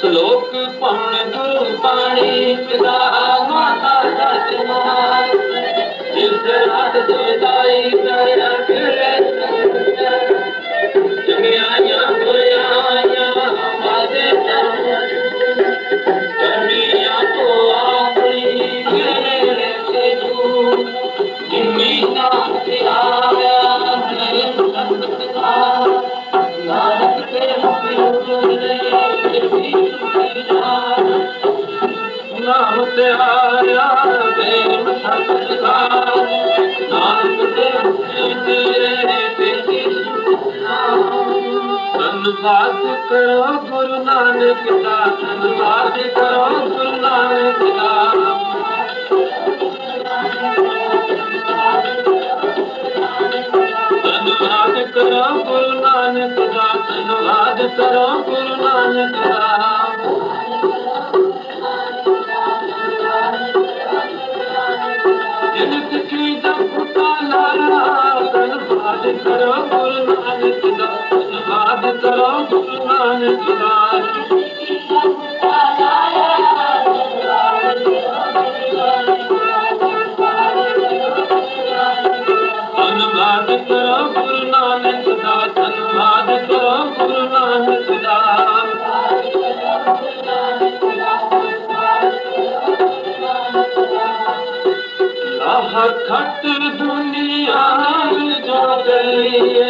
श्लोक پنھن धनवाद करो गुरु नानक दा दवाद करो गुरु नानक करो गुरु नानक दा दवाद करो गुरु नानक दा खट दुनिया जो गुरू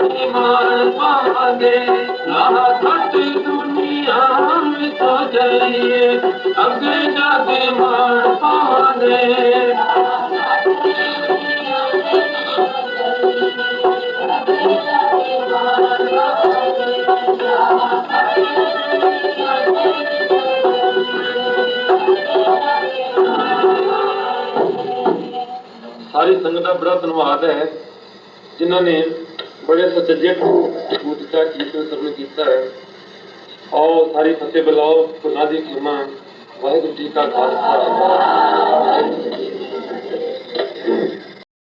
मांगे राहत दुनिया में तो जाइए अगे जाके मार। पागे सारी संगठन बड़ा धनवाद है, जिन्होंने ਬੜੇ ਸਤਿਜੇ ਗੁਰਤਾ ਕੀਤੋ ਸਭ ਨੇ ਕੀਤਾ ਔਰ ਸਾਰੀ ਫਤਿਹ ਬੁਲਾਓ ਗੁਨਾ ਦੀ ਖਿਮਾ ਵਾਹਿਗੁਰੂ ਜੀ ਕਾ ਖਾਲਸਾ।